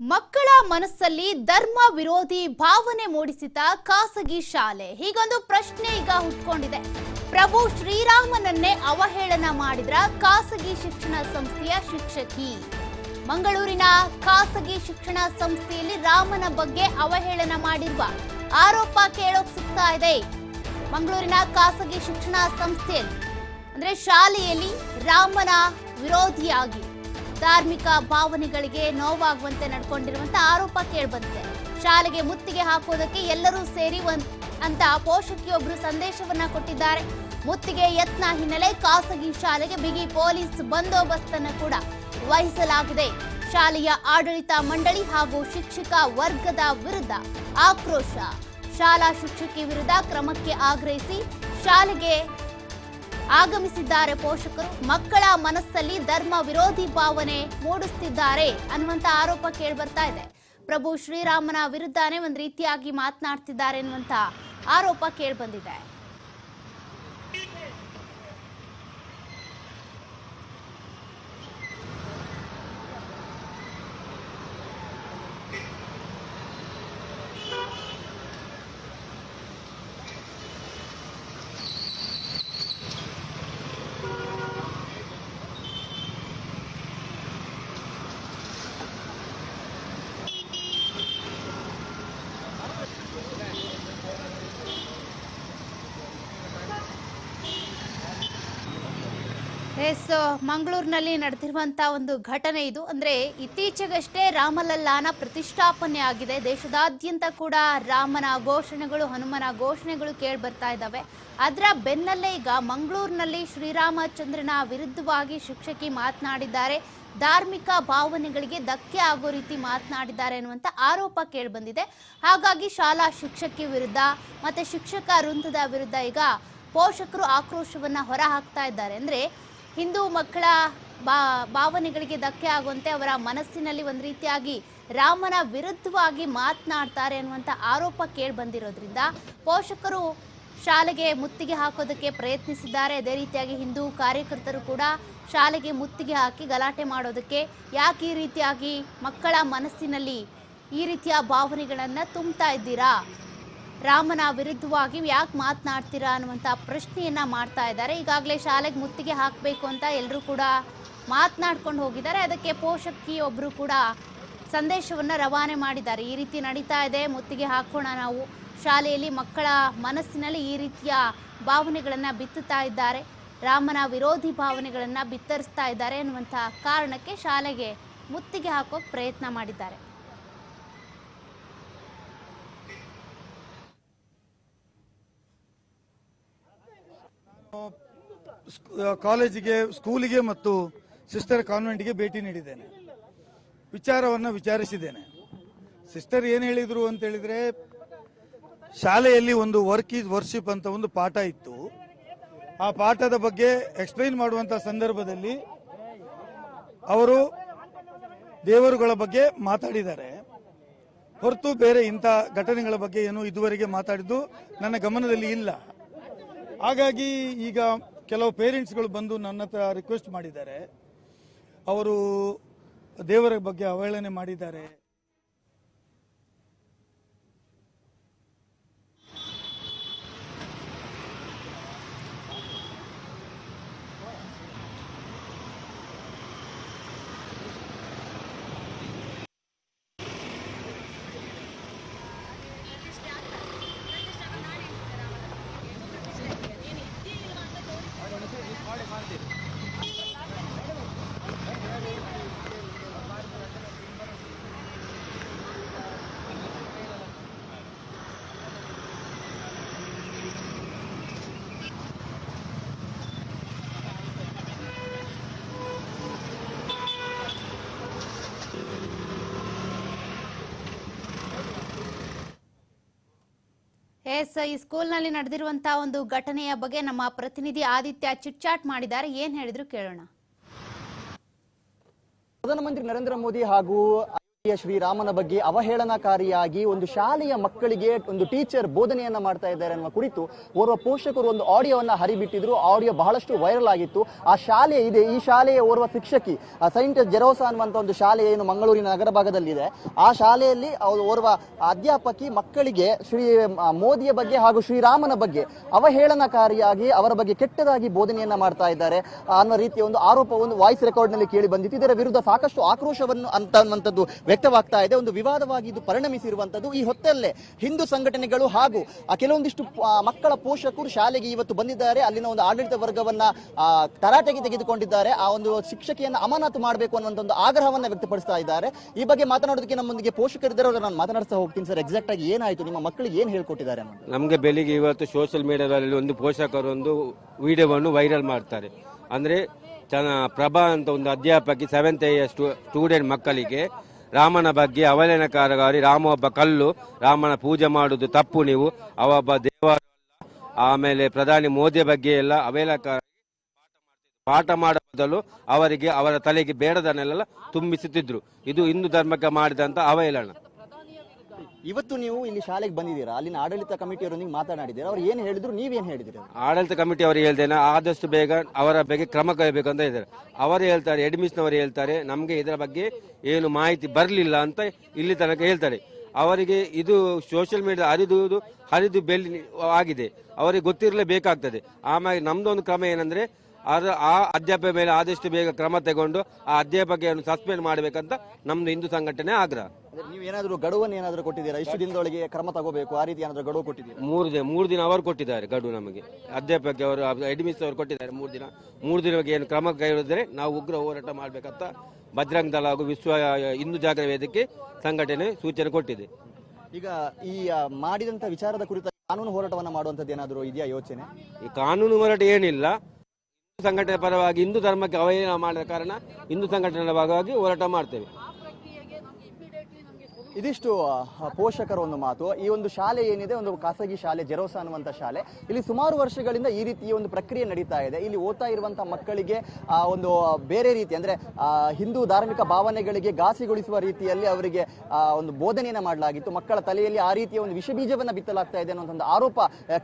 ಮಕ್ಕಳ ಮನಸ್ಸಲ್ಲಿ ಧರ್ಮ ವಿರೋಧಿ ಭಾವನೆ ಮೂಡಿಸಿದ ಖಾಸಗಿ ಶಾಲೆ. ಹೀಗೊಂದು ಪ್ರಶ್ನೆ ಈಗ ಹುಟ್ಕೊಂಡಿದೆ. ಪ್ರಭು ಶ್ರೀರಾಮನನ್ನೇ ಅವಹೇಳನ ಮಾಡಿದ್ರ ಖಾಸಗಿ ಶಿಕ್ಷಣ ಸಂಸ್ಥೆಯ ಶಿಕ್ಷಕಿ. ಮಂಗಳೂರಿನ ಖಾಸಗಿ ಶಿಕ್ಷಣ ಸಂಸ್ಥೆಯಲ್ಲಿ ರಾಮನ ಬಗ್ಗೆ ಅವಹೇಳನ ಮಾಡಿರುವ ಆರೋಪ ಕೇಳೋಕ್ ಸಿಗ್ತಾ ಇದೆ. ಮಂಗಳೂರಿನ ಖಾಸಗಿ ಶಿಕ್ಷಣ ಸಂಸ್ಥೆಯಲ್ಲಿ. ಅಂದ್ರೆ ಶಾಲೆಯಲ್ಲಿ ರಾಮನ ವಿರೋಧಿಯಾಗಿ. ಧಾರ್ಮಿಕ ಭಾವನೆಗಳಿಗೆ ನೋವಾಗುವಂತೆ ನಡ್ಕೊಂಡಿರುವಂತ ಆರೋಪ ಕೇಳ್ಬಂದಿದೆ. ಶಾಲೆಗೆ ಮುತ್ತಿಗೆ ಹಾಕೋದಕ್ಕೆ ಎಲ್ಲರೂ ಸೇರಿ ಅಂತ ಪೋಷಕಿಯೊಬ್ರು ಸಂದೇಶವನ್ನ ಕೊಟ್ಟಿದ್ದಾರೆ. ಮುತ್ತಿಗೆ ಯತ್ನ ಹಿನ್ನೆಲೆ ಖಾಸಗಿ ಶಾಲೆಗೆ ಬಿಗಿ ಪೊಲೀಸ್ ಬಂದೋಬಸ್ತನ್ನು ಕೂಡ ವಹಿಸಲಾಗಿದೆ. ಶಾಲೆಯ ಆಡಳಿತ ಮಂಡಳಿ ಹಾಗೂ ಶಿಕ್ಷಕ ವರ್ಗದ ವಿರುದ್ಧ ಆಕ್ರೋಶ. ಶಾಲಾ ಶಿಕ್ಷಕಿ ವಿರುದ್ಧ ಕ್ರಮಕ್ಕೆ ಆಗ್ರಹಿಸಿ ಶಾಲೆಗೆ ಆಗಮಿಸಿದ್ದಾರೆ ಪೋಷಕರು. ಮಕ್ಕಳ ಮನಸ್ಸಲ್ಲಿ ಧರ್ಮ ವಿರೋಧಿ ಭಾವನೆ ಮೂಡಿಸ್ತಿದ್ದಾರೆ ಅನ್ನುವಂತ ಆರೋಪ ಕೇಳ್ಬರ್ತಾ ಇದೆ. ಪ್ರಭು ಶ್ರೀರಾಮನ ವಿರುದ್ಧನೇ ಒಂದು ರೀತಿಯಾಗಿ ಮಾತನಾಡ್ತಿದ್ದಾರೆ ಅನ್ನುವಂತ ಆರೋಪ ಕೇಳ್ಬಂದಿದೆ. ಎಸ್ ಮಂಗಳೂರಿನಲ್ಲಿ ನಡೆದಿರುವಂತಹ ಒಂದು ಘಟನೆ ಇದು. ಅಂದ್ರೆ ಇತ್ತೀಚೆಗಷ್ಟೇ ರಾಮಲಲ್ಲಾನ ಪ್ರತಿಷ್ಠಾಪನೆ ಆಗಿದೆ. ದೇಶದಾದ್ಯಂತ ಕೂಡ ರಾಮನ ಘೋಷಣೆಗಳು, ಹನುಮನ ಘೋಷಣೆಗಳು ಕೇಳಿ ಬರ್ತಾ ಇದ್ದಾವೆ. ಅದರ ಬೆನ್ನಲ್ಲೇ ಈಗ ಮಂಗಳೂರಿನಲ್ಲಿ ಶ್ರೀರಾಮಚಂದ್ರನ ವಿರುದ್ಧವಾಗಿ ಶಿಕ್ಷಕಿ ಮಾತನಾಡಿದ್ದಾರೆ. ಧಾರ್ಮಿಕ ಭಾವನೆಗಳಿಗೆ ಧಕ್ಕೆ ಆಗೋ ರೀತಿ ಮಾತನಾಡಿದ್ದಾರೆ ಅನ್ನುವಂಥ ಆರೋಪ ಕೇಳಿಬಂದಿದೆ ಹಾಗಾಗಿ ಶಾಲಾ ಶಿಕ್ಷಕಿ ವಿರುದ್ಧ ಮತ್ತೆ ಶಿಕ್ಷಕ ವೃಂದದ ವಿರುದ್ಧ ಈಗ ಪೋಷಕರು ಆಕ್ರೋಶವನ್ನ ಹೊರ ಹಾಕ್ತಾ ಇದ್ದಾರೆ. ಅಂದ್ರೆ ಹಿಂದೂ ಮಕ್ಕಳ ಬಾ, ಭಾವನೆಗಳಿಗೆ ಧಕ್ಕೆ ಆಗುವಂತೆ ಅವರ ಮನಸ್ಸಿನಲ್ಲಿ ಒಂದು ರೀತಿಯಾಗಿ ರಾಮನ ವಿರುದ್ಧವಾಗಿ ಮಾತನಾಡ್ತಾರೆ ಅನ್ನುವಂಥ ಆರೋಪ ಕೇಳಿ ಬಂದಿರೋದ್ರಿಂದ ಪೋಷಕರು ಶಾಲೆಗೆ ಮುತ್ತಿಗೆ ಹಾಕೋದಕ್ಕೆ ಪ್ರಯತ್ನಿಸಿದ್ದಾರೆ. ಅದೇ ರೀತಿಯಾಗಿ ಹಿಂದೂ ಕಾರ್ಯಕರ್ತರು ಕೂಡ ಶಾಲೆಗೆ ಮುತ್ತಿಗೆ ಹಾಕಿ ಗಲಾಟೆ ಮಾಡೋದಕ್ಕೆ ಯಾಕೆ ಈ ರೀತಿಯಾಗಿ ಮಕ್ಕಳ ಮನಸ್ಸಿನಲ್ಲಿ ಈ ರೀತಿಯ ಭಾವನೆಗಳನ್ನು ತುಂಬ್ತಾ ಇದ್ದೀರಾ? ರಾಮನ ವಿರುದ್ಧವಾಗಿ ಯಾಕೆ ಮಾತನಾಡ್ತೀರಾ ಅನ್ನುವಂಥ ಪ್ರಶ್ನೆಯನ್ನು ಮಾಡ್ತಾ ಇದ್ದಾರೆ. ಈಗಾಗಲೇ ಶಾಲೆಗೆ ಮುತ್ತಿಗೆ ಹಾಕಬೇಕು ಅಂತ ಎಲ್ಲರೂ ಕೂಡ ಮಾತನಾಡ್ಕೊಂಡು ಹೋಗಿದ್ದಾರೆ. ಅದಕ್ಕೆ ಪೋಷಕಿ ಒಬ್ಬರು ಕೂಡ ಸಂದೇಶವನ್ನು ರವಾನೆ ಮಾಡಿದ್ದಾರೆ. ಈ ರೀತಿ ನಡೀತಾ ಇದೆ. ಮುತ್ತಿಗೆ ಹಾಕೋಣ ನಾವು. ಶಾಲೆಯಲ್ಲಿ ಮಕ್ಕಳ ಮನಸ್ಸಿನಲ್ಲಿ ಈ ರೀತಿಯ ಭಾವನೆಗಳನ್ನು ಬಿತ್ತುತ್ತಾ ಇದ್ದಾರೆ. ರಾಮನ ವಿರೋಧಿ ಭಾವನೆಗಳನ್ನು ಬಿತ್ತರಿಸ್ತಾ ಇದ್ದಾರೆ ಅನ್ನುವಂಥ ಕಾರಣಕ್ಕೆ ಶಾಲೆಗೆ ಮುತ್ತಿಗೆ ಹಾಕೋಕೆ ಪ್ರಯತ್ನ ಮಾಡಿದ್ದಾರೆ. ಕಾಲೇಜಿಗೆ, ಸ್ಕೂಲಿಗೆ ಮತ್ತು ಸಿಸ್ಟರ್ ಕಾನ್ವೆಂಟ್ಗೆ ಭೇಟಿ ನೀಡಿದ್ದೇನೆ. ವಿಚಾರವನ್ನು ವಿಚಾರಿಸಿದ್ದೇನೆ. ಸಿಸ್ಟರ್ ಏನು ಹೇಳಿದರು ಅಂತ ಹೇಳಿದರೆ, ಶಾಲೆಯಲ್ಲಿ ಒಂದು ವರ್ಕ್ ಈಸ್ ವರ್ಷಿಪ್ ಅಂತ ಒಂದು ಪಾಠ ಇತ್ತು. ಆ ಪಾಠದ ಬಗ್ಗೆ ಎಕ್ಸ್ಪ್ಲೈನ್ ಮಾಡುವಂಥ ಸಂದರ್ಭದಲ್ಲಿ ಅವರು ದೇವರುಗಳ ಬಗ್ಗೆ ಮಾತಾಡಿದ್ದಾರೆ. ಹೊರತು ಬೇರೆ ಇಂಥ ಘಟನೆಗಳ ಬಗ್ಗೆ ಏನು ಇದುವರೆಗೆ ಮಾತಾಡಿದ್ದು ನನ್ನ ಗಮನದಲ್ಲಿ ಇಲ್ಲ. ಹಾಗಾಗಿ ಈಗ ಕೆಲವು ಪೇರೆಂಟ್ಸ್ಗಳು ಬಂದು ನನ್ನ ಹತ್ರ ರಿಕ್ವೆಸ್ಟ್ ಮಾಡಿದ್ದಾರೆ. ಅವರು ದೇವರ ಬಗ್ಗೆ ಅವಹೇಳನೆ ಮಾಡಿದ್ದಾರೆ. ಎಸ್ ಈ ಸ್ಕೂಲ್ನಲ್ಲಿ ನಡೆದಿರುವಂತಹ ಒಂದು ಘಟನೆಯ ಬಗ್ಗೆ ನಮ್ಮ ಪ್ರತಿನಿಧಿ ಆದಿತ್ಯ ಚಿಟ್ಚಾಟ್ ಮಾಡಿದ್ದಾರೆ. ಏನ್ ಹೇಳಿದ್ರು ಕೇಳೋಣ. ಪ್ರಧಾನಮಂತ್ರಿ ನರೇಂದ್ರ ಮೋದಿ ಹಾಗೂ ಶ್ರೀರಾಮನ ಬಗ್ಗೆ ಅವಹೇಳನಕಾರಿಯಾಗಿ ಒಂದು ಶಾಲೆಯ ಮಕ್ಕಳಿಗೆ ಒಂದು ಟೀಚರ್ ಬೋಧನೆಯನ್ನ ಮಾಡ್ತಾ ಇದ್ದಾರೆ ಅನ್ನುವ ಕುರಿತು ಓರ್ವ ಪೋಷಕರು ಒಂದು ಆಡಿಯೋವನ್ನ ಹರಿಬಿಟ್ಟಿದ್ರು. ಆಡಿಯೋ ಬಹಳಷ್ಟು ವೈರಲ್ ಆಗಿತ್ತು. ಆ ಶಾಲೆ ಇದೆ. ಈ ಶಾಲೆಯ ಓರ್ವ ಶಿಕ್ಷಕಿ ಸೈಂಟಿಸ್ಟ್ ಜೆರೋಸಾ ಅನ್ನುವಂತ ಒಂದು ಶಾಲೆ ಏನು ಮಂಗಳೂರಿನ ನಗರ ಭಾಗದಲ್ಲಿದೆ. ಆ ಶಾಲೆಯಲ್ಲಿ ಓರ್ವ ಅಧ್ಯಾಪಕಿ ಮಕ್ಕಳಿಗೆ ಶ್ರೀ ಮೋದಿಯ ಬಗ್ಗೆ ಹಾಗೂ ಶ್ರೀರಾಮನ ಬಗ್ಗೆ ಅವಹೇಳನಕಾರಿಯಾಗಿ ಅವರ ಬಗ್ಗೆ ಕೆಟ್ಟದಾಗಿ ಬೋಧನೆಯನ್ನ ಮಾಡ್ತಾ ಇದ್ದಾರೆ ಅನ್ನೋ ರೀತಿಯ ಒಂದು ಆರೋಪ ಒಂದು ವಾಯ್ಸ್ ರೆಕಾರ್ಡ್ನಲ್ಲಿ ಕೇಳಿ ಬಂದಿತ್ತು. ಇದರ ವಿರುದ್ಧ ಸಾಕಷ್ಟು ಆಕ್ರೋಶವನ್ನು ಅಂತ ಅನ್ನುವಂಥದ್ದು ವ್ಯಕ್ತವಾಗ್ತಾ ಇದೆ. ಒಂದು ವಿವಾದವಾಗಿ ಇದು ಪರಿಣಮಿಸಿರುವಂತದ್ದು ಈ ಹೊತ್ತಲ್ಲೇ ಹಿಂದೂ ಸಂಘಟನೆಗಳು ಹಾಗೂ ಕೆಲವೊಂದಿಷ್ಟು ಮಕ್ಕಳ ಪೋಷಕರು ಶಾಲೆಗೆ ಇವತ್ತು ಬಂದಿದ್ದಾರೆ. ಅಲ್ಲಿನ ಒಂದು ಆಡಳಿತ ವರ್ಗವನ್ನ ತರಾಟೆಗೆ ತೆಗೆದುಕೊಂಡಿದ್ದಾರೆ. ಆ ಒಂದು ಶಿಕ್ಷಕಿಯನ್ನ ಅಮಾನತು ಮಾಡಬೇಕು ಅನ್ನುವಂಥ ಒಂದು ಆಗ್ರಹವನ್ನ ವ್ಯಕ್ತಪಡಿಸ್ತಾ ಇದ್ದಾರೆ. ಈ ಬಗ್ಗೆ ಮಾತನಾಡೋದಕ್ಕೆ ನಮ್ಮೊಂದಿಗೆ ಪೋಷಕರಿದ್ದಾರೆ ಅವ್ರನ್ನ ನಾನು ಮಾತನಾಡ್ತಾ ಹೋಗ್ತೀನಿ ಸರ್. ಎಕ್ಸಾಕ್ಟ್ ಆಗಿ ಏನಾಯ್ತು? ನಿಮ್ಮ ಮಕ್ಕಳಿಗೆ ಏನ್ ಹೇಳ್ಕೊಟ್ಟಿದ್ದಾರೆ ನಮಗೆ ಬೆಳಿಗ್ಗೆ ಇವತ್ತು ಸೋಷಿಯಲ್ ಮೀಡಿಯಾದಲ್ಲಿ ಒಂದು ಪೋಷಕರೊಂದು ವಿಡಿಯೋವನ್ನು ವೈರಲ್ ಮಾಡ್ತಾರೆ. ಅಂದರೆ ಪ್ರಭಾ ಅಂತ ಒಂದು ಅಧ್ಯಾಪಕಿ ಸೆವೆಂತ್ ಸ್ಟೂಡೆಂಟ್ ಮಕ್ಕಳಿಗೆ ರಾಮನ ಬಗ್ಗೆ ಅವಲೇನಕಾರಗಾರಿ ರಾಮ ಒಬ್ಬ ಕಲ್ಲು, ರಾಮನ ಪೂಜೆ ಮಾಡುವುದು ತಪ್ಪು ನೀವು. ಅವ ಒಬ್ಬ ದೇವರು ಅಲ್ಲ. ಆಮೇಲೆ ಪ್ರಧಾನಿ ಮೋದಿ ಬಗ್ಗೆ ಎಲ್ಲ ಅವೇಲಕಾರ ಪಾಠ ಮಾಡುವ ಬದಲು ಅವರಿಗೆ ಅವರ ತಲೆಗೆ ಬೇಡದನ್ನೆಲ್ಲ ತುಂಬಿಸುತ್ತಿದ್ರು. ಇದು ಹಿಂದೂ ಧರ್ಮಕ್ಕೆ ಮಾಡಿದಂತ ಅವಹೇಳನ. ಇವತ್ತು ನೀವು ಇಲ್ಲಿ ಶಾಲೆಗೆ ಬಂದಿದ್ದೀರಾ? ಅಲ್ಲಿನ ಆಡಳಿತ ಕಮಿಟಿಯವರೊಂದಿಗೆ ಮಾತನಾಡಿದ್ದೀರಾ? ಅವ್ರು ಏನು ಹೇಳಿದ್ರು, ನೀವೇನು ಹೇಳಿದಿರಿ ಆಡಳಿತ ಕಮಿಟಿ ಅವರು ಹೇಳ್ತೇನೆ ಆದಷ್ಟು ಬೇಗ ಅವರ ಬಗ್ಗೆ ಕ್ರಮ ಕೈಬೇಕು ಅಂತ ಇದ್ದಾರೆ. ಅವರು ಹೇಳ್ತಾರೆ ಅಡ್ಮಿಷನ್ ಅವರು ಹೇಳ್ತಾರೆ, ನಮಗೆ ಇದರ ಬಗ್ಗೆ ಏನು ಮಾಹಿತಿ ಬರಲಿಲ್ಲ ಅಂತ ಇಲ್ಲಿ ತನಕ ಹೇಳ್ತಾರೆ. ಅವರಿಗೆ ಇದು ಸೋಷಿಯಲ್ ಮೀಡಿಯಾ ಹರಿದು ಹರಿದು ಬೆಲ್ಲಿ ಆಗಿದೆ. ಅವರಿಗೆ ಗೊತ್ತಿರಲೇಬೇಕಾಗ್ತದೆ ಆಮೇಲೆ ನಮ್ದೊಂದು ಕ್ರಮ ಏನಂದ್ರೆ ಅದ ಆ ಅಧ್ಯಾಪಕ ಮೇಲೆ ಆದಷ್ಟು ಬೇಗ ಕ್ರಮ ತಗೊಂಡು ಆ ಅಧ್ಯಾಪಕಿಯನ್ನು ಸಸ್ಪೆಂಡ್ ಮಾಡಬೇಕಂತ ನಮ್ದು ಹಿಂದೂ ಸಂಘಟನೆ ಆಗ್ರಹ. ನೀವು ಏನಾದರೂ ಗಡುವನ್ನು ಏನಾದರೂ ಕೊಟ್ಟಿದ್ದೀರಾ? ಇಷ್ಟು ದಿನದೊಳಗೆ ಕ್ರಮ ತಗೋಬೇಕು ಆ ರೀತಿ ಏನಾದರೂ ಗಡುವು ಕೊಟ್ಟಿದ್ದೀರಾ? ಮೂರು ದಿನ ಮೂರು ದಿನ ಅವರು ಕೊಟ್ಟಿದ್ದಾರೆ ಗಡುವು ನಮಗೆ. ಅಧ್ಯಾಪಕಿ ಅವರು ಅಡ್ಮಿಸ್ ಅವರು ಕೊಟ್ಟಿದ್ದಾರೆ ಮೂರು ದಿನ. ಮೂರು ಬಗ್ಗೆ ಏನು ಕ್ರಮ ಕೈಗೊಳ್ಳಿದ್ರೆ ನಾವು ಉಗ್ರ ಹೋರಾಟ ಮಾಡಬೇಕಂತ ಬಜರಂಗ್ ದಳ ಹಾಗೂ ವಿಶ್ವ ಹಿಂದೂ ಜಾಗರ ವೇದಿಕೆ ಸಂಘಟನೆ ಸೂಚನೆ ಕೊಟ್ಟಿದೆ. ಈಗ ಈ ಮಾಡಿದಂಥ ಮಾಡಿದಂತ ವಿಚಾರದ ಕುರಿತ ಕಾನೂನು ಹೋರಾಟವನ್ನು ಮಾಡುವಂಥದ್ದು ಏನಾದರೂ ಇದೆಯಾ ಯೋಚನೆ? ಈ ಕಾನೂನು ಹೋರಾಟ ಏನಿಲ್ಲ. ಸಂಘಟನೆ ಪರವಾಗಿ ಹಿಂದೂ ಧರ್ಮಕ್ಕೆ ಅವಹೇಳನ ಮಾಡಿದ ಕಾರಣ ಹಿಂದೂ ಸಂಘಟನೆಯ ಭಾಗವಾಗಿ ಹೋರಾಟ ಮಾಡ್ತೇವೆ. ಇದಿಷ್ಟು ಪೋಷಕರ ಒಂದು ಮಾತು. ಈ ಒಂದು ಶಾಲೆ ಏನಿದೆ, ಒಂದು ಖಾಸಗಿ ಶಾಲೆ, ಜೆರೋಸಾ ಅನ್ನುವಂತ ಶಾಲೆ. ಇಲ್ಲಿ ಸುಮಾರು ವರ್ಷಗಳಿಂದ ಈ ರೀತಿ ಒಂದು ಪ್ರಕ್ರಿಯೆ ನಡೀತಾ ಇದೆ. ಇಲ್ಲಿ ಓದ್ತಾ ಇರುವಂತಹ ಮಕ್ಕಳಿಗೆ ಒಂದು ಬೇರೆ ರೀತಿ, ಅಂದ್ರೆ ಹಿಂದೂ ಧಾರ್ಮಿಕ ಭಾವನೆಗಳಿಗೆ ಘಾಸಿಗೊಳಿಸುವ ರೀತಿಯಲ್ಲಿ ಅವರಿಗೆ ಒಂದು ಬೋಧನೆಯನ್ನು ಮಾಡಲಾಗಿತ್ತು. ಮಕ್ಕಳ ತಲೆಯಲ್ಲಿ ಆ ರೀತಿಯ ಒಂದು ವಿಷ ಬೀಜವನ್ನು ಬಿತ್ತಲಾಗ್ತಾ ಇದೆ ಅನ್ನೋ ಒಂದು ಆರೋಪ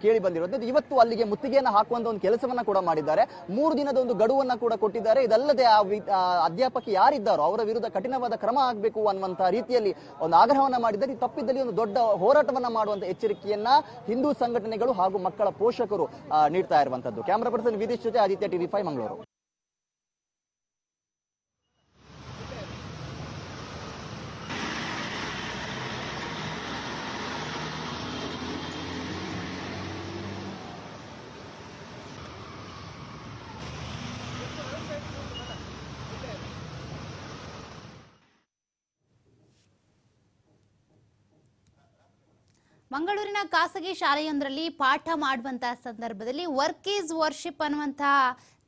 ಕೇಳಿ ಬಂದಿರೋದು. ಇವತ್ತು ಅಲ್ಲಿಗೆ ಮುತ್ತಿಗೆಯನ್ನ ಹಾಕುವಂತ ಒಂದು ಕೆಲಸವನ್ನ ಕೂಡ ಮಾಡಿದ್ದಾರೆ. ಮೂರು ದಿನದ ಒಂದು ಗಡುವನ್ನ ಕೂಡ ಕೊಟ್ಟಿದ್ದಾರೆ. ಇದಲ್ಲದೆ ಆ, ಅಧ್ಯಾಪಕಿ ಯಾರಿದ್ದಾರೋ, ಅವರ ವಿರುದ್ಧ ಕಠಿಣವಾದ ಕ್ರಮ ಆಗಬೇಕು ಅನ್ನುವಂತ ರೀತಿಯಲ್ಲಿ ಒಂದು ಆಗ್ರಹವನ್ನ ಮಾಡಿದ್ದಾರೆ ಈ ತಪ್ಪಿದ್ದಲ್ಲಿ ಒಂದು ದೊಡ್ಡ ಹೋರಾಟವನ್ನ ಮಾಡುವಂತ ಎಚ್ಚರಿಕೆಯನ್ನ ಹಿಂದೂ ಸಂಘಟನೆಗಳು ಹಾಗೂ ಮಕ್ಕಳ ಪೋಷಕರು ನೀಡ್ತಾ ಇರುವಂತದ್ದು. ಕ್ಯಾಮರಾ ಪರ್ಸನ್ ವಿದೇಶ್ ಜೊತೆ ಆದಿತ್ಯ ಟಿವಿ ಫೈವ್, ಮಂಗಳೂರು. ಮಂಗಳೂರಿನ ಖಾಸಗಿ ಶಾಲೆಯೊಂದರಲ್ಲಿ ಪಾಠ ಮಾಡುವಂತಹ ಸಂದರ್ಭದಲ್ಲಿ ವರ್ಕ್ ಈಸ್ ವರ್ಷಿಪ್ ಅನ್ನುವಂತಹ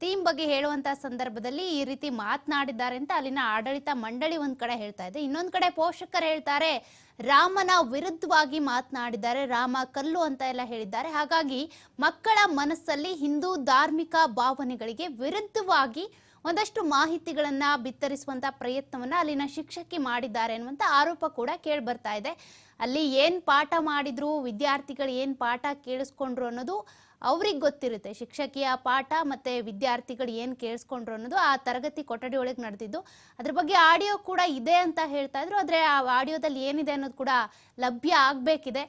ಥೀಮ್ ಬಗ್ಗೆ ಹೇಳುವಂತಹ ಸಂದರ್ಭದಲ್ಲಿ ಈ ರೀತಿ ಮಾತನಾಡಿದ್ದಾರೆ ಅಂತ ಅಲ್ಲಿನ ಆಡಳಿತ ಮಂಡಳಿ ಒಂದ್ ಕಡೆ ಹೇಳ್ತಾ ಇದೆ. ಇನ್ನೊಂದ್ ಕಡೆ ಪೋಷಕರು ಹೇಳ್ತಾರೆ, ರಾಮನ ವಿರುದ್ಧವಾಗಿ ಮಾತನಾಡಿದ್ದಾರೆ, ರಾಮ ಕಲ್ಲು ಅಂತ ಎಲ್ಲ ಹೇಳಿದ್ದಾರೆ. ಹಾಗಾಗಿ ಮಕ್ಕಳ ಮನಸ್ಸಲ್ಲಿ ಹಿಂದೂ ಧಾರ್ಮಿಕ ಭಾವನೆಗಳಿಗೆ ವಿರುದ್ಧವಾಗಿ ಒಂದಷ್ಟು ಮಾಹಿತಿಗಳನ್ನ ಬಿತ್ತರಿಸುವಂತ ಪ್ರಯತ್ನವನ್ನ ಅಲ್ಲಿನ ಶಿಕ್ಷಕಿ ಮಾಡಿದ್ದಾರೆ ಅನ್ನುವಂತ ಆರೋಪ ಕೂಡ ಕೇಳಿ ಬರ್ತಾ ಇದೆ. ಅಲ್ಲಿ ಏನು ಪಾಠ ಮಾಡಿದ್ರು, ವಿದ್ಯಾರ್ಥಿಗಳು ಏನು ಪಾಠ ಕೇಳಿಸ್ಕೊಂಡ್ರು ಅನ್ನೋದು ಅವ್ರಿಗೆ ಗೊತ್ತಿರುತ್ತೆ. ಶಿಕ್ಷಕಿಯ ಪಾಠ ಮತ್ತೆ ವಿದ್ಯಾರ್ಥಿಗಳು ಏನು ಕೇಳಿಸ್ಕೊಂಡ್ರು ಅನ್ನೋದು ಆ ತರಗತಿ ಕೊಠಡಿ ಒಳಗೆ ನಡೆದಿದ್ದು. ಅದ್ರ ಬಗ್ಗೆ ಆಡಿಯೋ ಕೂಡ ಇದೆ ಅಂತ ಹೇಳ್ತಾ ಇದ್ರು. ಆದ್ರೆ ಆ ಆಡಿಯೋದಲ್ಲಿ ಏನಿದೆ ಅನ್ನೋದು ಕೂಡ ಲಭ್ಯ ಆಗಬೇಕಿದೆ.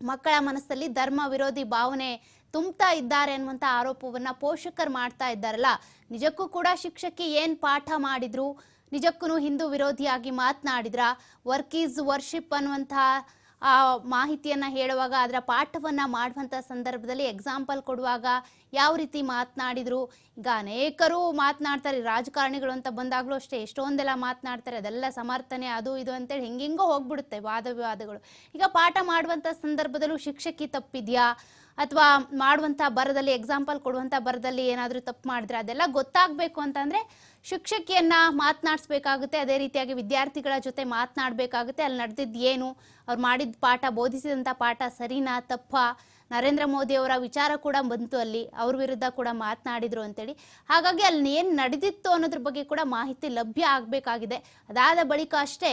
ಮಕ್ಕಳ ಮನಸ್ಸಲ್ಲಿ ಧರ್ಮ ವಿರೋಧಿ ಭಾವನೆ ತುಂಬ್ತಾ ಇದ್ದಾರೆ ಅನ್ನುವಂಥ ಆರೋಪವನ್ನ ಪೋಷಕರು ಮಾಡ್ತಾ ಇದ್ದಾರಲ್ಲ. ನಿಜಕ್ಕೂ ಕೂಡ ಶಿಕ್ಷಕಿ ಏನು ಪಾಠ ಮಾಡಿದ್ರು ನಿಜಕ್ಕೂ ಹಿಂದೂ ವಿರೋಧಿಯಾಗಿ ಮಾತನಾಡಿದ್ರ. ವರ್ಕ್ ಈಸ್ ವರ್ಷಿಪ್ ಅನ್ನುವಂತಹ, ಆ, ಮಾಹಿತಿಯನ್ನ ಹೇಳುವಾಗ ಅದರ ಪಾಠವನ್ನ ಮಾಡುವಂಥ ಸಂದರ್ಭದಲ್ಲಿ ಎಕ್ಸಾಂಪಲ್ ಕೊಡುವಾಗ ಯಾವ ರೀತಿ ಮಾತನಾಡಿದ್ರು. ಈಗ ಅನೇಕರು ಮಾತನಾಡ್ತಾರೆ, ರಾಜಕಾರಣಿಗಳು ಅಂತ ಬಂದಾಗಲೂ ಅಷ್ಟೇ ಎಷ್ಟೊಂದೆಲ್ಲ ಮಾತನಾಡ್ತಾರೆ, ಅದೆಲ್ಲ ಸಮರ್ಥನೆ ಅದು ಇದು ಅಂತೇಳಿ ಹೆಂಗೆಂಗೋ ಹೋಗ್ಬಿಡುತ್ತೆ ವಾದ ವಿವಾದಗಳು. ಈಗ ಪಾಠ ಮಾಡುವಂಥ ಸಂದರ್ಭದಲ್ಲೂ ಶಿಕ್ಷಕಿ ತಪ್ಪಿದ್ಯಾ? ಅಥವಾ ಮಾಡುವಂಥ ಬರದಲ್ಲಿ, ಎಕ್ಸಾಂಪಲ್ ಕೊಡುವಂಥ ಬರದಲ್ಲಿ ಏನಾದರೂ ತಪ್ಪು ಮಾಡಿದ್ರೆ ಅದೆಲ್ಲ ಗೊತ್ತಾಗಬೇಕು ಅಂತಂದ್ರೆ ಶಿಕ್ಷಕಿಯನ್ನ ಮಾತನಾಡಿಸ್ಬೇಕಾಗುತ್ತೆ, ಅದೇ ರೀತಿಯಾಗಿ ವಿದ್ಯಾರ್ಥಿಗಳ ಜೊತೆ ಮಾತನಾಡಬೇಕಾಗುತ್ತೆ. ಅಲ್ಲಿ ನಡೆದಿದ್ದು ಏನು, ಅವ್ರು ಮಾಡಿದ ಪಾಠ ಬೋಧಿಸಿದಂಥ ಪಾಠ ಸರಿನಾ, ತಪ್ಪಾ? ನರೇಂದ್ರ ಮೋದಿ ಅವರ ವಿಚಾರ ಕೂಡ ಬಂತು ಅಲ್ಲಿ. ಅವ್ರ ವಿರುದ್ಧ ಕೂಡ ಮಾತನಾಡಿದ್ರು ಅಂತೇಳಿ. ಹಾಗಾಗಿ ಅಲ್ಲಿ ಏನು ನಡೆದಿತ್ತು ಅನ್ನೋದ್ರ ಬಗ್ಗೆ ಕೂಡ ಮಾಹಿತಿ ಲಭ್ಯ ಆಗಬೇಕಾಗಿದೆ. ಅದಾದ ಬಳಿಕ ಅಷ್ಟೇ,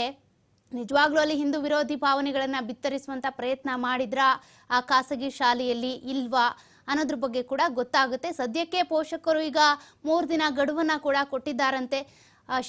ನಿಜವಾಗ್ಲೂ ಅಲ್ಲಿ ಹಿಂದೂ ವಿರೋಧಿ ಭಾವನೆಗಳನ್ನು ಬಿತ್ತರಿಸುವಂತ ಪ್ರಯತ್ನ ಮಾಡಿದ್ರ? ಆ ಖಾಸಗಿ ಶಾಲೆಯಲ್ಲಿ ಇಲ್ವಾ? ಅನ್ನೋದ್ರ ಬಗ್ಗೆ ಕೂಡ ಗೊತ್ತಾಗುತ್ತೆ. ಸದ್ಯಕ್ಕೆ ಪೋಷಕರು ಈಗ ಮೂರು ದಿನ ಗಡುವನ್ನ ಕೂಡ ಕೊಟ್ಟಿದ್ದಾರಂತೆ.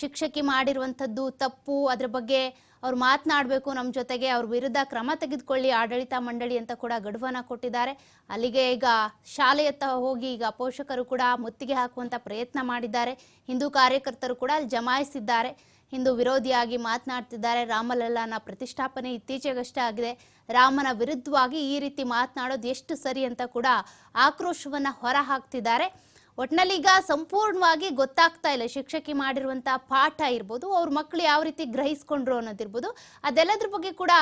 ಶಿಕ್ಷಕಿ ಮಾಡಿರುವಂಥದ್ದು ತಪ್ಪು, ಅದ್ರ ಬಗ್ಗೆ ಅವ್ರು ಮಾತನಾಡಬೇಕು ನಮ್ಮ ಜೊತೆಗೆ, ಅವ್ರ ವಿರುದ್ಧ ಕ್ರಮ ತೆಗೆದುಕೊಳ್ಳಿ ಆಡಳಿತ ಮಂಡಳಿ ಅಂತ ಕೂಡ ಗಡುವನ್ನ ಕೊಟ್ಟಿದ್ದಾರೆ. ಅಲ್ಲಿಗೆ ಈಗ ಶಾಲೆಯತ್ತ ಹೋಗಿ ಈಗ ಪೋಷಕರು ಕೂಡ ಮುತ್ತಿಗೆ ಹಾಕುವಂತ ಪ್ರಯತ್ನ ಮಾಡಿದ್ದಾರೆ. ಹಿಂದೂ ಕಾರ್ಯಕರ್ತರು ಕೂಡ ಅಲ್ಲಿ ಜಮಾಯಿಸಿದ್ದಾರೆ. ಹಿಂದೂ ವಿರೋಧಿಯಾಗಿ ಮಾತನಾಡ್ತಿದ್ದಾರೆ. ರಾಮಲಲ್ಲಾನ ಪ್ರತಿಷ್ಠಾಪನೆ ಇತ್ತೀಚೆಗಷ್ಟೇ ಆಗಿದೆ. ರಾಮನ ವಿರುದ್ಧವಾಗಿ ಈ ರೀತಿ ಮಾತನಾಡೋದು ಎಷ್ಟು ಸರಿ ಅಂತ ಕೂಡ ಆಕ್ರೋಶವನ್ನ ಹೊರ ಹಾಕ್ತಿದ್ದಾರೆ ಒಟ್ನಲ್ಲಿ ಈಗ ಸಂಪೂರ್ಣವಾಗಿ ಗೊತ್ತಾಗ್ತಾ ಇಲ್ಲ, ಶಿಕ್ಷಕಿ ಮಾಡಿರುವಂತಹ ಪಾಠ ಇರ್ಬೋದು, ಅವ್ರ ಮಕ್ಕಳು ಯಾವ ರೀತಿ ಗ್ರಹಿಸ್ಕೊಂಡ್ರು ಅನ್ನೋದಿರ್ಬೋದು, ಅದೆಲ್ಲದ್ರ ಬಗ್ಗೆ ಕೂಡ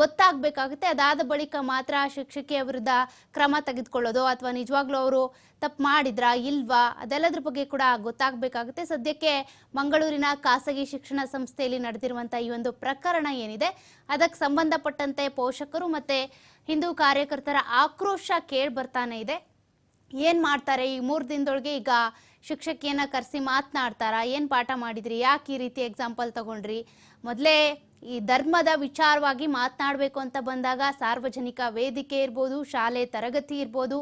ಗೊತ್ತಾಗ್ಬೇಕಾಗುತ್ತೆ. ಅದಾದ ಬಳಿಕ ಮಾತ್ರ ಶಿಕ್ಷಕಿಯ ವಿರುದ್ಧ ಕ್ರಮ ತೆಗೆದುಕೊಳ್ಳೋದು ಅಥವಾ ನಿಜವಾಗ್ಲೂ ಅವರು ತಪ್ಪು ಮಾಡಿದ್ರಾ, ಇಲ್ವಾ, ಅದೆಲ್ಲದ್ರ ಬಗ್ಗೆ ಕೂಡ ಗೊತ್ತಾಗಬೇಕಾಗುತ್ತೆ. ಸದ್ಯಕ್ಕೆ ಮಂಗಳೂರಿನ ಖಾಸಗಿ ಶಿಕ್ಷಣ ಸಂಸ್ಥೆಯಲ್ಲಿ ನಡೆದಿರುವಂಥ ಈ ಒಂದು ಪ್ರಕರಣ ಏನಿದೆ, ಅದಕ್ಕೆ ಸಂಬಂಧಪಟ್ಟಂತೆ ಪೋಷಕರು ಮತ್ತೆ ಹಿಂದೂ ಕಾರ್ಯಕರ್ತರ ಆಕ್ರೋಶ ಕೇಳಿ ಬರ್ತಾನೆ ಇದೆ. ಏನ್ ಮಾಡ್ತಾರೆ? ಈ ಮೂರು ದಿನದೊಳಗೆ ಈಗ ಶಿಕ್ಷಕಿಯನ್ನ ಕರೆಸಿ ಮಾತನಾಡ್ತಾರಾ? ಏನು ಪಾಠ ಮಾಡಿದ್ರಿ? ಯಾಕೆ ಈ ರೀತಿ ಎಕ್ಸಾಂಪಲ್ ತಗೊಂಡ್ರಿ? ಮೊದಲೇ ಈ ಧರ್ಮದ ವಿಚಾರವಾಗಿ ಮಾತನಾಡಬೇಕು ಅಂತ ಬಂದಾಗ ಸಾರ್ವಜನಿಕ ವೇದಿಕೆ ಇರ್ಬೋದು, ಶಾಲೆ ತರಗತಿ ಇರ್ಬೋದು,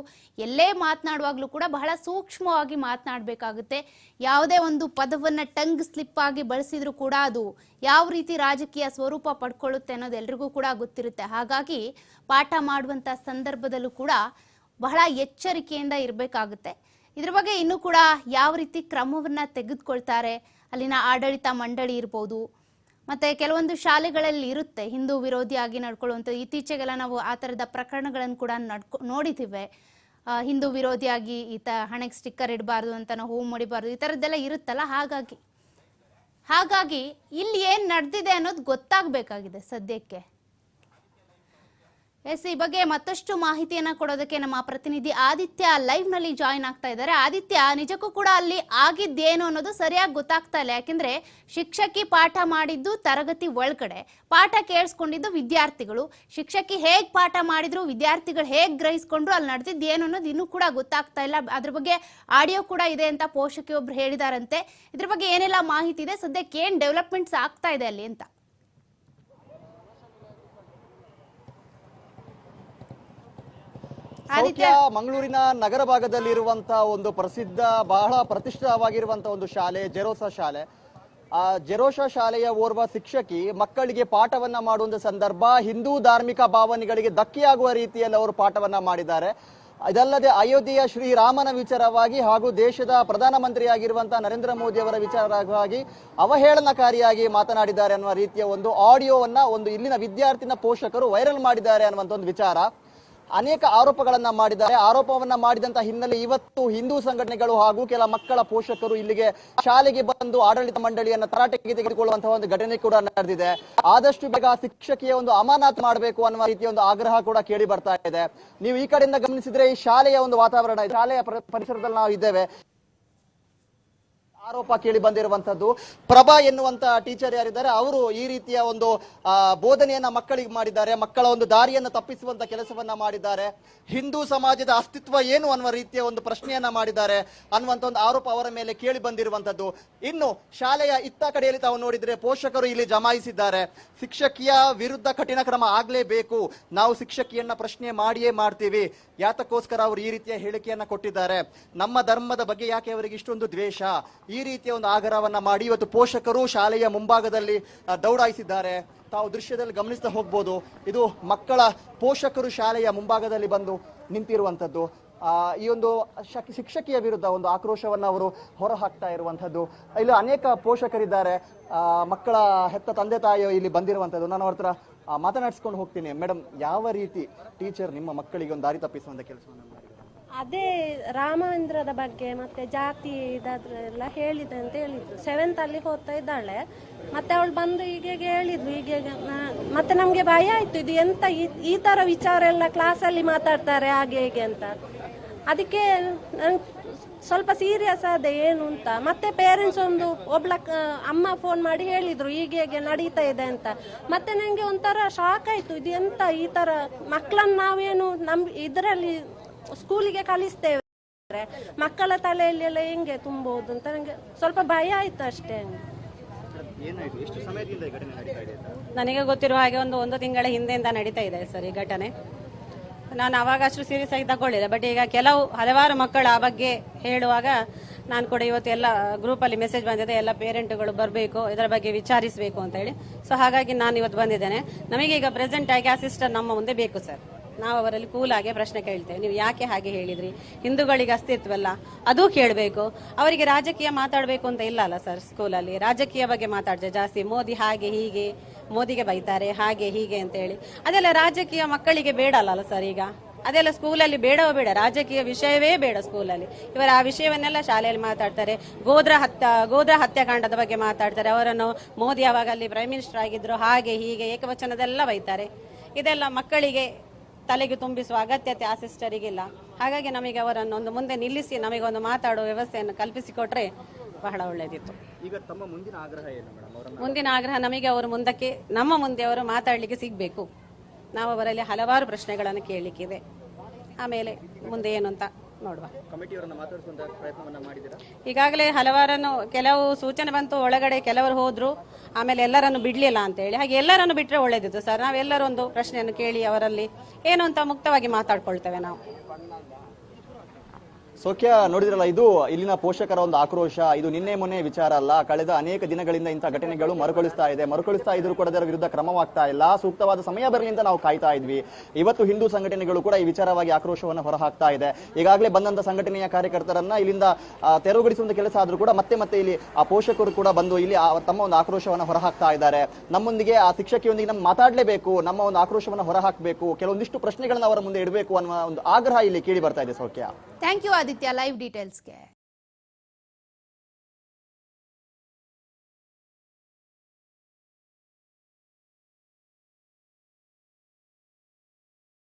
ಎಲ್ಲೇ ಮಾತನಾಡುವಾಗಲೂ ಕೂಡ ಬಹಳ ಸೂಕ್ಷ್ಮವಾಗಿ ಮಾತನಾಡಬೇಕಾಗುತ್ತೆ. ಯಾವುದೇ ಒಂದು ಪದವನ್ನು ಟಂಗ್ ಸ್ಲಿಪ್ ಆಗಿ ಬಳಸಿದ್ರು ಕೂಡ ಅದು ಯಾವ ರೀತಿ ರಾಜಕೀಯ ಸ್ವರೂಪ ಪಡ್ಕೊಳ್ಳುತ್ತೆ ಅನ್ನೋದು ಎಲ್ರಿಗೂ ಕೂಡ ಗೊತ್ತಿರುತ್ತೆ. ಹಾಗಾಗಿ ಪಾಠ ಮಾಡುವಂಥ ಸಂದರ್ಭದಲ್ಲೂ ಕೂಡ ಬಹಳ ಎಚ್ಚರಿಕೆಯಿಂದ ಇರಬೇಕಾಗುತ್ತೆ. ಇದ್ರ ಬಗ್ಗೆ ಇನ್ನೂ ಕೂಡ ಯಾವ ರೀತಿ ಕ್ರಮವನ್ನ ತೆಗೆದುಕೊಳ್ತಾರೆ, ಅಲ್ಲಿನ ಆಡಳಿತ ಮಂಡಳಿ ಇರ್ಬೋದು, ಮತ್ತೆ ಕೆಲವೊಂದು ಶಾಲೆಗಳಲ್ಲಿ ಇರುತ್ತೆ, ಹಿಂದೂ ವಿರೋಧಿಯಾಗಿ ನಡ್ಕೊಳ್ಳುವಂಥ ಇತ್ತೀಚೆಗೆಲ್ಲ ನಾವು ಆ ಥರದ ಪ್ರಕರಣಗಳನ್ನು ಕೂಡ ನಡ್ಕೊ, ನೋಡಿದ್ದೀವಿ. ಹಿಂದೂ ವಿರೋಧಿಯಾಗಿ ಈತ ಹಣೆಗೆ ಸ್ಟಿಕ್ಕರ್ ಇಡಬಾರ್ದು ಅಂತ ನಾವು ಹೂ ಮುಡಿಬಾರ್ದು, ಈ ಥರದ್ದೆಲ್ಲ ಇರುತ್ತಲ್ಲ, ಹಾಗಾಗಿ. ಹಾಗಾಗಿ ಇಲ್ಲಿ ಏನು ನಡೆದಿದೆ ಅನ್ನೋದು ಗೊತ್ತಾಗಬೇಕಾಗಿದೆ ಸದ್ಯಕ್ಕೆ. ಎಸ್ ಈ ಬಗ್ಗೆ ಮತ್ತಷ್ಟು ಮಾಹಿತಿಯನ್ನ ಕೊಡೋದಕ್ಕೆ ನಮ್ಮ ಪ್ರತಿನಿಧಿ ಆದಿತ್ಯ ಲೈವ್ನಲ್ಲಿ ಜಾಯಿನ್ ಆಗ್ತಾ ಇದ್ದಾರೆ. ಆದಿತ್ಯ, ನಿಜಕ್ಕೂ ಕೂಡ ಅಲ್ಲಿ ಆಗಿದ್ದೇನು ಅನ್ನೋದು ಸರಿಯಾಗಿ ಗೊತ್ತಾಗ್ತಾ ಇಲ್ಲ. ಯಾಕೆಂದ್ರೆ ಶಿಕ್ಷಕಿ ಪಾಠ ಮಾಡಿದ್ದು ತರಗತಿ ಒಳಗಡೆ. ಪಾಠ ಕೇಳಿಸ್ಕೊಂಡಿದ್ದು ವಿದ್ಯಾರ್ಥಿಗಳು. ಶಿಕ್ಷಕಿ ಹೇಗ್ ಪಾಠ ಮಾಡಿದ್ರು, ವಿದ್ಯಾರ್ಥಿಗಳು ಹೇಗ್ ಗ್ರಹಿಸ್ಕೊಂಡ್ರು, ಅಲ್ಲಿ ನಡೆದಿದ್ದು ಅನ್ನೋದು ಇನ್ನೂ ಕೂಡ ಗೊತ್ತಾಗ್ತಾ ಇಲ್ಲ. ಅದ್ರ ಬಗ್ಗೆ ಆಡಿಯೋ ಕೂಡ ಇದೆ ಅಂತ ಪೋಷಕಿಯೊಬ್ರು ಹೇಳಿದಾರಂತೆ. ಇದ್ರ ಬಗ್ಗೆ ಏನೆಲ್ಲ ಮಾಹಿತಿ ಇದೆ? ಸದ್ಯಕ್ಕೆ ಏನ್ ಡೆವಲಪ್ಮೆಂಟ್ಸ್ ಆಗ್ತಾ ಇದೆ ಅಲ್ಲಿ ಅಂತ. ಸೌಖ್ಯ ಮಂಗಳೂರಿನ ನಗರ ಭಾಗದಲ್ಲಿರುವಂತ ಒಂದು ಪ್ರಸಿದ್ಧ, ಬಹಳ ಪ್ರತಿಷ್ಠಿತವಾಗಿರುವಂತ ಒಂದು ಶಾಲೆ, ಜೆರೋಸಾ ಶಾಲೆ. ಆ ಜೆರೋಸಾ ಶಾಲೆಯ ಓರ್ವ ಶಿಕ್ಷಕಿ ಮಕ್ಕಳಿಗೆ ಪಾಠವನ್ನ ಮಾಡುವಂತ ಸಂದರ್ಭ ಹಿಂದೂ ಧಾರ್ಮಿಕ ಭಾವನೆಗಳಿಗೆ ಧಕ್ಕೆಯಾಗುವ ರೀತಿಯಲ್ಲಿ ಅವರು ಪಾಠವನ್ನ ಮಾಡಿದ್ದಾರೆ. ಇದಲ್ಲದೆ ಅಯೋಧ್ಯೆಯ ಶ್ರೀರಾಮನ ವಿಚಾರವಾಗಿ ಹಾಗೂ ದೇಶದ ಪ್ರಧಾನಮಂತ್ರಿಯಾಗಿರುವಂತಹ ನರೇಂದ್ರ ಮೋದಿ ಅವರ ವಿಚಾರವಾಗಿ ಅವಹೇಳನಕಾರಿಯಾಗಿ ಮಾತನಾಡಿದ್ದಾರೆ ಅನ್ನುವ ರೀತಿಯ ಒಂದು ಆಡಿಯೋವನ್ನ ಒಂದು ಇಲ್ಲಿನ ವಿದ್ಯಾರ್ಥಿನ ಪೋಷಕರು ವೈರಲ್ ಮಾಡಿದ್ದಾರೆ ಅನ್ನುವಂಥ ಒಂದು ವಿಚಾರ. ಅನೇಕ ಆರೋಪಗಳನ್ನ ಮಾಡಿದ್ದಾರೆ. ಆರೋಪವನ್ನ ಮಾಡಿದಂತ ಹಿನ್ನೆಲೆ ಇವತ್ತು ಹಿಂದೂ ಸಂಘಟನೆಗಳು ಹಾಗೂ ಕೆಲ ಮಕ್ಕಳ ಪೋಷಕರು ಇಲ್ಲಿಗೆ ಶಾಲೆಗೆ ಬಂದು ಆಡಳಿತ ಮಂಡಳಿಯನ್ನ ತರಾಟೆಗೆ ತೆಗೆದುಕೊಳ್ಳುವಂತಹ ಒಂದು ಘಟನೆ ಕೂಡ ನಡೆದಿದೆ. ಆದಷ್ಟು ಬೇಗ ಶಿಕ್ಷಕಿಯ ಒಂದು ಅಮಾನತ್ ಮಾಡಬೇಕು ಅನ್ನುವ ರೀತಿಯ ಒಂದು ಆಗ್ರಹ ಕೂಡ ಕೇಳಿ ಬರ್ತಾ ಇದೆ. ನೀವು ಈ ಕಡೆಯಿಂದ ಗಮನಿಸಿದ್ರೆ ಈ ಶಾಲೆಯ ಒಂದು ವಾತಾವರಣ. ಶಾಲೆಯ ಪ್ರ- ಪರಿಸರದಲ್ಲಿ ನಾವು ಇದ್ದೇವೆ. ಆರೋಪ ಕೇಳಿ ಬಂದಿರುವಂತದ್ದು ಪ್ರಭಾ ಎನ್ನುವಂತ ಟೀಚರ್ ಯಾರಿದ್ದಾರೆ, ಅವರು ಈ ರೀತಿಯ ಒಂದು ಬೋಧನೆಯನ್ನ ಮಕ್ಕಳಿಗೆ ಮಾಡಿದ್ದಾರೆ, ಮಕ್ಕಳ ಒಂದು ದಾರಿಯನ್ನ ತಪ್ಪಿಸುವಂತ ಕೆಲಸವನ್ನ ಮಾಡಿದ್ದಾರೆ. ಹಿಂದೂ ಸಮಾಜದ ಅಸ್ತಿತ್ವ ಏನು ಅನ್ನುವ ರೀತಿಯ ಒಂದು ಪ್ರಶ್ನೆಯನ್ನ ಮಾಡಿದ್ದಾರೆ ಅನ್ನುವಂತ ಒಂದು ಆರೋಪ ಅವರ ಮೇಲೆ ಕೇಳಿ ಬಂದಿರುವಂತದ್ದು ಇನ್ನು, ಶಾಲೆಯ ಇತ್ತ ಕಡೆಯಲ್ಲಿ ತಾವು ನೋಡಿದ್ರೆ ಪೋಷಕರು ಇಲ್ಲಿ ಜಮಾಯಿಸಿದ್ದಾರೆ. ಶಿಕ್ಷಕಿಯ ವಿರುದ್ಧ ಕಠಿಣ ಕ್ರಮ ಆಗ್ಲೇಬೇಕು. ನಾವು ಶಿಕ್ಷಕಿಯನ್ನ ಪ್ರಶ್ನೆ ಮಾಡಿಯೇ ಮಾಡ್ತೀವಿ. ಯಾತಕ್ಕೋಸ್ಕರ ಅವರು ಈ ರೀತಿಯ ಹೇಳಿಕೆಯನ್ನ ಕೊಟ್ಟಿದ್ದಾರೆ. ನಮ್ಮ ಧರ್ಮದ ಬಗ್ಗೆ ಯಾಕೆ ಅವರಿಗೆ ಇಷ್ಟೊಂದು ದ್ವೇಷ? ರೀತಿಯ ಒಂದು ಆಗರವನ್ನು ಮಾಡಿ ಇವತ್ತು ಪೋಷಕರು ಶಾಲೆಯ ಮುಂಭಾಗದಲ್ಲಿ ದೌಡಾಯಿಸಿದ್ದಾರೆ. ತಾವು ದೃಶ್ಯದಲ್ಲಿ ಗಮನಿಸ್ತಾ ಹೋಗ್ಬೋದು, ಇದು ಮಕ್ಕಳ ಪೋಷಕರು ಶಾಲೆಯ ಮುಂಭಾಗದಲ್ಲಿ ಬಂದು ನಿಂತಿರುವಂಥದ್ದು. ಈ ಒಂದು ಶಕ್- ಶಿಕ್ಷಕಿಯ ವಿರುದ್ಧ ಒಂದು ಆಕ್ರೋಶವನ್ನ ಅವರು ಹೊರ ಹಾಕ್ತಾ ಇರುವಂತದ್ದು ಇಲ್ಲಿ ಅನೇಕ ಪೋಷಕರಿದ್ದಾರೆ. ಮಕ್ಕಳ ಹೆತ್ತ ತಂದೆ ತಾಯಿ ಇಲ್ಲಿ ಬಂದಿರುವಂತದ್ದು ನಾನು ಅವ್ರ ಹತ್ರ ಮಾತನಾಡಿಸ್ಕೊಂಡು ಹೋಗ್ತೀನಿ. ಮೇಡಮ್ ಯಾವ ರೀತಿ ಟೀಚರ್ ನಿಮ್ಮ ಮಕ್ಕಳಿಗೆ ಒಂದು ದಾರಿ ತಪ್ಪಿಸುವಂತ ಕೆಲಸವನ್ನು ಅದೇ ರಾಮಚಂದ್ರದ ಬಗ್ಗೆ ಮತ್ತೆ ಜಾತಿ ಇದಾದ್ರೆಲ್ಲ ಹೇಳಿದೆ ಅಂತ ಹೇಳಿದ್ರು. ಸೆವೆಂತ್ ಅಲ್ಲಿ ಹೋಗ್ತಾ ಇದ್ದಾಳೆ. ಮತ್ತೆ ಅವಳು ಬಂದು ಹೀಗೆ ಹೇಳಿದ್ಲು, ಹೀಗೆ ಮತ್ತೆ ನಮ್ಗೆ ಭಯ ಆಯ್ತು, ಇದು ಎಂತ ಈ- ತರ ವಿಚಾರ ಎಲ್ಲ ಕ್ಲಾಸಲ್ಲಿ ಮಾತಾಡ್ತಾರೆ, ಹಾಗೆ ಹೀಗೆ ಅಂತ. ಅದಕ್ಕೆ ಸ್ವಲ್ಪ ಸೀರಿಯಸ್ ಆದ ಏನು ಅಂತ. ಮತ್ತೆ ಪೇರೆಂಟ್ಸ್ ಒಂದು ಒಬ್ಳ ಅಮ್ಮ ಫೋನ್ ಮಾಡಿ ಹೇಳಿದ್ರು, ಹೀಗೆ ಹೀಗೆ ನಡೀತಾ ಇದೆ ಅಂತ. ಮತ್ತೆ ನಂಗೆ ಒಂಥರ ಶಾಕ್ ಆಯ್ತು, ಇದು ಎಂತ ಈ ತರ ಮಕ್ಕಳನ್ನ ನಾವೇನು ನಮ್, ಇದರಲ್ಲಿ ಸ್ಕೂಲಿಗೆ ಕಲಿಸ್ತೇವೆ. ಮಕ್ಕಳ ತಲೆಯಲ್ಲಿ ಎಲ್ಲ ಹೆಂಗೆ ತುಂಬಬಹುದು ಅಂತ ನಂಗೆ ಸ್ವಲ್ಪ ಭಯ ಆಯ್ತು ಅಷ್ಟೇ. ಏನಾಯ್ತು ಎಷ್ಟು ಸಮಯದಿಂದ ಈ ಘಟನೆ ನಡೀತಾ ಇದೆ ನನಗೆ ಗೊತ್ತಿರುವ ಹಾಗೆ ಒಂದು ಒಂದು ತಿಂಗಳ ಹಿಂದೆಯಿಂದ ನಡೀತಾ ಇದೆ ಸರ್ ಈ ಘಟನೆ. ನಾನು ಅವಾಗ ಅಷ್ಟು ಸೀರಿಯಸ್ ಆಗಿ ತಗೊಳ್ಳಿಲ್ಲ ಬಟ್ ಈಗ ಕೆಲವು ಹಲವಾರು ಮಕ್ಕಳು ಆ ಬಗ್ಗೆ ಹೇಳುವಾಗ ನಾನು ಕೂಡ ಇವತ್ತು ಎಲ್ಲ ಗ್ರೂಪಲ್ಲಿ ಮೆಸೇಜ್ ಬಂದಿದೆ ಎಲ್ಲ ಪೇರೆಂಟ್ಗಳು ಬರಬೇಕು ಇದರ ಬಗ್ಗೆ ವಿಚಾರಿಸಬೇಕು ಅಂತ ಹೇಳಿ. ಸೊ ಹಾಗಾಗಿ ನಾನು ಇವತ್ತು ಬಂದಿದ್ದೇನೆ. ನಮಗೆ ಈಗ ಪ್ರೆಸೆಂಟ್ ಆಗಿ ಆ ಸಿಸ್ಟರ್ ನಮ್ಮ ಮುಂದೆ ಬೇಕು ಸರ್. ನಾವು ಅವರಲ್ಲಿ ಕೂಲ್ ಆಗಿ ಪ್ರಶ್ನೆ ಕೇಳ್ತೇವೆ. ನೀವು ಯಾಕೆ ಹಾಗೆ ಹೇಳಿದ್ರಿ? ಹಿಂದೂಗಳಿಗೆ ಅಸ್ತಿತ್ವಲ್ಲ, ಅದು ಕೇಳಬೇಕು. ಅವರಿಗೆ ರಾಜಕೀಯ ಮಾತಾಡಬೇಕು ಅಂತ ಇಲ್ಲ ಅಲ್ಲ ಸರ್ ಸ್ಕೂಲಲ್ಲಿ? ರಾಜಕೀಯ ಬಗ್ಗೆ ಮಾತಾಡ್ತಾರೆ ಜಾಸ್ತಿ. ಮೋದಿ ಹಾಗೆ ಹೀಗೆ, ಮೋದಿಗೆ ಬೈತಾರೆ, ಹಾಗೆ ಹೀಗೆ ಅಂತ ಹೇಳಿ ಅದೆಲ್ಲ ರಾಜಕೀಯ ಮಕ್ಕಳಿಗೆ ಬೇಡ ಅಲ್ಲ ಸರ್ ಈಗ. ಅದೆಲ್ಲ ಸ್ಕೂಲಲ್ಲಿ ಬೇಡವೋ ಬೇಡ. ರಾಜಕೀಯ ವಿಷಯವೇ ಬೇಡ ಸ್ಕೂಲಲ್ಲಿ. ಇವರ ಆ ವಿಷಯವನ್ನೆಲ್ಲ ಶಾಲೆಯಲ್ಲಿ ಮಾತಾಡ್ತಾರೆ. ಗೋದ್ರ ಹತ್ಯ ಗೋದ್ರ ಹತ್ಯಾಕಾಂಡದ ಬಗ್ಗೆ ಮಾತಾಡ್ತಾರೆ. ಅವರನ್ನು ಮೋದಿ ಯಾವಾಗ ಅಲ್ಲಿ ಪ್ರೈಮ್ ಮಿನಿಸ್ಟರ್ ಆಗಿದ್ರು ಹಾಗೆ ಹೀಗೆ ಏಕವಚನದೆಲ್ಲ ಬೈತಾರೆ. ಇದೆಲ್ಲ ಮಕ್ಕಳಿಗೆ ತಲೆಗೆ ತುಂಬಿಸುವ ಅಗತ್ಯತೆ ಆ ಸಿಸ್ಟರಿಗಿಲ್ಲ. ಹಾಗಾಗಿ ನಮಗೆ ಅವರನ್ನು ಒಂದು ಮುಂದೆ ನಿಲ್ಲಿಸಿ ನಮಗೆ ಒಂದು ಮಾತಾಡುವ ವ್ಯವಸ್ಥೆಯನ್ನು ಕಲ್ಪಿಸಿಕೊಟ್ರೆ ಬಹಳ ಒಳ್ಳೆಯದಿತ್ತು ಈಗ ತಮ್ಮ ಮುಂದಿನ ಆಗ್ರಹ ಏನು ಮೇಡಮ್ ಮುಂದಿನ ಆಗ್ರಹ ನಮಗೆ ಅವರು ಮುಂದಕ್ಕೆ ನಮ್ಮ ಮುಂದೆ ಅವರು ಮಾತಾಡಲಿಕ್ಕೆ ಸಿಗಬೇಕು. ನಾವು ಅವರಲ್ಲಿ ಹಲವಾರು ಪ್ರಶ್ನೆಗಳನ್ನು ಕೇಳಲಿಕ್ಕಿದೆ. ಆಮೇಲೆ ಮುಂದೆ ಏನು ಅಂತ ನೋಡುವ. ಕಮಿಟಿಯವರನ್ನ ಮಾತಾಡಿಸುವಂತ ಪ್ರಯತ್ನವನ್ನ ಮಾಡಿದ್ದೀರಾ? ಈಗಾಗಲೇ ಹಲವಾರನ್ನು ಕೆಲವು ಸೂಚನೆ ಬಂತು ಒಳಗಡೆ ಕೆಲವರು ಹೋದ್ರು ಆಮೇಲೆ ಎಲ್ಲರನ್ನು ಬಿಡ್ಲಿಲ್ಲ ಅಂತ ಹೇಳಿ. ಹಾಗೆ ಎಲ್ಲರನ್ನು ಬಿಟ್ರೆ ಒಳ್ಳೇದಿತ್ತು ಸರ್. ನಾವೆಲ್ಲರೂ ಒಂದು ಪ್ರಶ್ನೆಯನ್ನು ಕೇಳಿ ಅವರಲ್ಲಿ ಏನು ಅಂತ ಮುಕ್ತವಾಗಿ ಮಾತಾಡ್ಕೊಳ್ತೇವೆ ನಾವು. ಸೌಖ್ಯ ನೋಡಿದ್ರಲ್ಲ ಇದು? ಇಲ್ಲಿನ ಪೋಷಕರ ಒಂದು ಆಕ್ರೋಶ. ಇದು ನಿನ್ನೆ ಮೊನ್ನೆ ವಿಚಾರ ಅಲ್ಲ. ಕಳೆದ ಅನೇಕ ದಿನಗಳಿಂದ ಇಂಥ ಘಟನೆಗಳು ಮರುಕಳಿಸ್ತಾ ಇದೆ. ಮರುಕಳಿಸ್ತಾ ಇದ್ರು ಕೂಡ ಅದರ ವಿರುದ್ಧ ಕ್ರಮವಾಗ್ತಾ ಇಲ್ಲ. ಸೂಕ್ತವಾದ ಸಮಯ ಬರಲಿ ನಾವು ಕಾಯ್ತಾ ಇದ್ವಿ. ಇವತ್ತು ಹಿಂದೂ ಸಂಘಟನೆಗಳು ಕೂಡ ಈ ವಿಚಾರವಾಗಿ ಆಕ್ರೋಶವನ್ನು ಹೊರಹಾಕ್ತಾ ಇದೆ. ಈಗಾಗಲೇ ಬಂದಂತ ಸಂಘಟನೆಯ ಕಾರ್ಯಕರ್ತರನ್ನ ಇಲ್ಲಿಂದ ತೆರವುಗೊಳಿಸುವಂತ ಕೆಲಸ ಆದ್ರೂ ಕೂಡ ಮತ್ತೆ ಮತ್ತೆ ಇಲ್ಲಿ ಆ ಪೋಷಕರು ಕೂಡ ಬಂದು ಇಲ್ಲಿ ತಮ್ಮ ಒಂದು ಆಕ್ರೋಶವನ್ನು ಹೊರಹಾಕ್ತಾ ಇದ್ದಾರೆ. ನಮ್ಮೊಂದಿಗೆ ಆ ಶಿಕ್ಷಕಿಯೊಂದಿಗೆ ನಮ್ಮ ಮಾತಾಡಲೇಬೇಕು. ನಮ್ಮ ಒಂದು ಆಕ್ರೋಶವನ್ನು ಹೊರಹಾಕಬೇಕು. ಕೆಲವೊಂದಿಷ್ಟು ಪ್ರಶ್ನೆಗಳನ್ನ ಅವರ ಮುಂದೆ ಇಡಬೇಕು ಅನ್ನುವ ಒಂದು ಆಗ್ರಹ ಇಲ್ಲಿ ಕೇಳಿ ಬರ್ತಾ ಇದೆ ಸೌಖ್ಯ. Thank you Aditya live ಡೀಟೇಲ್ಸ್ಗೆ